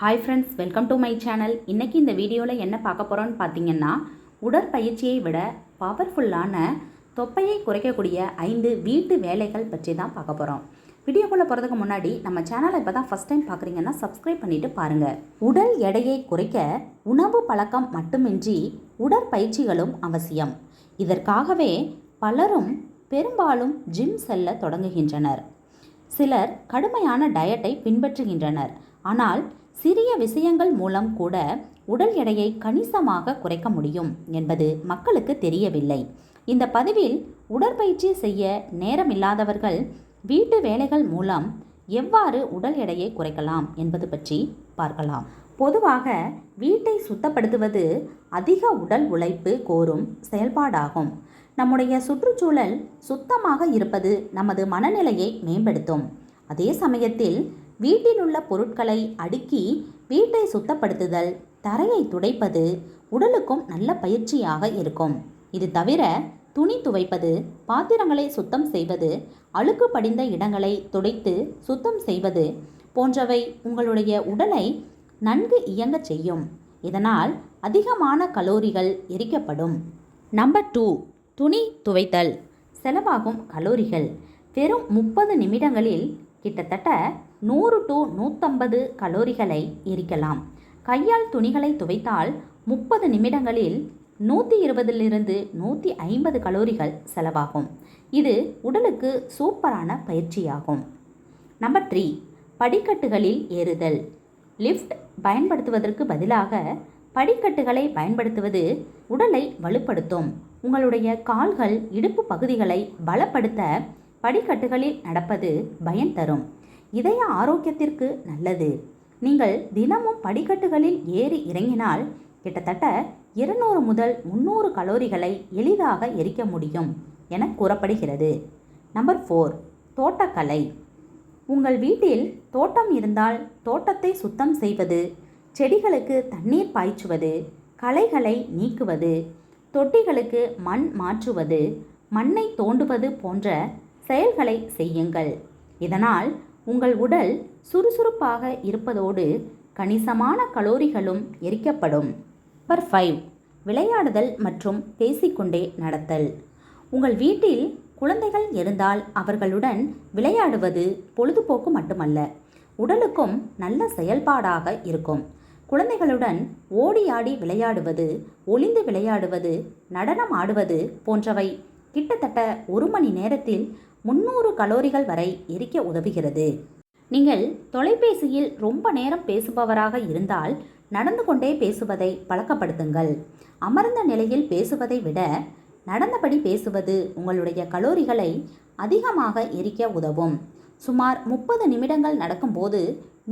Hi friends welcome to my channel இன்றைக்கி இந்த வீடியோவில் என்ன பார்க்க போகிறோன்னு பார்த்தீங்கன்னா உடற்பயிற்சியை விட பவர்ஃபுல்லான தொப்பையை குறைக்கக்கூடிய ஐந்து வீட்டு வேலைகள் பற்றி தான் பார்க்க போகிறோம் வீடியோக்குள்ளே போகிறதுக்கு முன்னாடி நம்ம சேனலை இப்போ தான் ஃபஸ்ட் டைம் பார்க்குறீங்கன்னா சப்ஸ்கிரைப் பண்ணிவிட்டு பாருங்கள் உடல் எடையை குறைக்க உணவு பழக்கம் மட்டுமின்றி உடற்பயிற்சிகளும் அவசியம். இதற்காகவே பலரும் பெரும்பாலும் ஜிம் செல்ல தொடங்குகின்றனர். சிலர் கடுமையான டயட்டை பின்பற்றுகின்றனர். ஆனால் சிறிய விஷயங்கள் மூலம் கூட உடல் எடையை கணிசமாக குறைக்க முடியும் என்பது மக்களுக்கு தெரியவில்லை. இந்த பதிவில் உடற்பயிற்சி செய்ய நேரமில்லாதவர்கள் வீட்டு வேலைகள் மூலம் எவ்வாறு உடல் எடையை குறைக்கலாம் என்பது பற்றி பார்க்கலாம். பொதுவாக வீட்டை சுத்தப்படுத்துவது அதிக உடல் உழைப்பு கோரும் செயல்பாடாகும். நம்முடைய சுற்றுச்சூழல் சுத்தமாக இருப்பது நமது மனநிலையை மேம்படுத்தும். அதே சமயத்தில் வீட்டில் உள்ள பொருட்களை அடுக்கி வீட்டை சுத்தப்படுத்துதல் தரையை துடைப்பது உடலுக்கும் நல்ல பயிற்சியாக இருக்கும். இது தவிர துணி துவைப்பது பாத்திரங்களை சுத்தம் செய்வது அழுக்கு படிந்த இடங்களை துடைத்து சுத்தம் செய்வது போன்றவை உங்களுடைய உடலை நன்கு இயங்கச் செய்யும். இதனால் அதிகமான கலோரிகள் எரிக்கப்படும். நம்பர் டூ துணி துவைத்தல். செலவாகும் கலோரிகள். வெறும் முப்பது நிமிடங்களில் கிட்டத்தட்ட நூறு டு நூற்றம்பது கலோரிகளை எரிக்கலாம். கையால் துணிகளை துவைத்தால் முப்பது நிமிடங்களில் நூற்றி இருபதிலிருந்து நூற்றி ஐம்பது கலோரிகள் செலவாகும். இது உடலுக்கு சூப்பரான பயிற்சியாகும். நம்பர் த்ரீ படிக்கட்டுகளில் ஏறுதல். லிஃப்ட் பயன்படுத்துவதற்கு பதிலாக படிக்கட்டுகளை பயன்படுத்துவது உடலை வலுப்படுத்தும். உங்களுடைய கால்கள் இடுப்பு பகுதிகளை பலப்படுத்த படிக்கட்டுகளில் நடப்பது பயன் தரும். இதய ஆரோக்கியத்திற்கு நல்லது. நீங்கள் தினமும் படிக்கட்டுகளில் ஏறி இறங்கினால் கிட்டத்தட்ட இருநூறு முதல் முந்நூறு கலோரிகளை எளிதாக எரிக்க முடியும் என கூறப்படுகிறது. நம்பர் ஃபோர் தோட்டக்கலை. உங்கள் வீட்டில் தோட்டம் இருந்தால் தோட்டத்தை சுத்தம் செய்வது செடிகளுக்கு தண்ணீர் பாய்ச்சுவது களைகளை நீக்குவது தொட்டிகளுக்கு மண் மாற்றுவது மண்ணை தோண்டுவது போன்ற செயல்களை செய்யுங்கள். இதனால் உங்கள் உடல் சுறுசுறுப்பாக இருப்பதோடு கணிசமான கலோரிகளும் எரிக்கப்படும். நம்பர் ஃபைவ் விளையாடுதல் மற்றும் பேசிக்கொண்டே நடத்தல். உங்கள் வீட்டில் குழந்தைகள் இருந்தால் அவர்களுடன் விளையாடுவது பொழுதுபோக்கு மட்டுமல்ல உடலுக்கும் நல்ல செயல்பாடாக இருக்கும். குழந்தைகளுடன் ஓடி ஆடி விளையாடுவது ஒளிந்து விளையாடுவது நடனம் ஆடுவது போன்றவை கிட்டத்தட்ட ஒரு மணி நேரத்தில் முந்நூறு கலோரிகள் வரை எரிக்க உதவுகிறது. நீங்கள் தொலைபேசியில் ரொம்ப நேரம் பேசுபவராக இருந்தால் நடந்து கொண்டே பேசுவதை பழக்கப்படுத்துங்கள். அமர்ந்த நிலையில் பேசுவதை விட நடந்தபடி பேசுவது உங்களுடைய கலோரிகளை அதிகமாக எரிக்க உதவும். சுமார் முப்பது நிமிடங்கள் நடக்கும்போது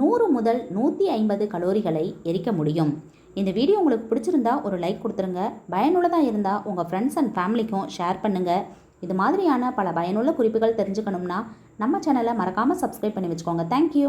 நூறு முதல் நூற்றி ஐம்பது கலோரிகளை எரிக்க முடியும். இந்த வீடியோ உங்களுக்கு பிடிச்சிருந்தா ஒரு லைக் கொடுத்துருங்க. பயனுள்ளதாக இருந்தால் உங்கள் ஃப்ரெண்ட்ஸ் அண்ட் ஃபேமிலிக்கும் ஷேர் பண்ணுங்கள் இது மாதிரியான பல பயனுள்ள குறிப்புகள் தெரிஞ்சுக்கணும்னா நம்ம சேனலை மறக்காமல் சப்ஸ்கிரைப் பண்ணி வச்சுக்கோங்க. தேங்க்யூ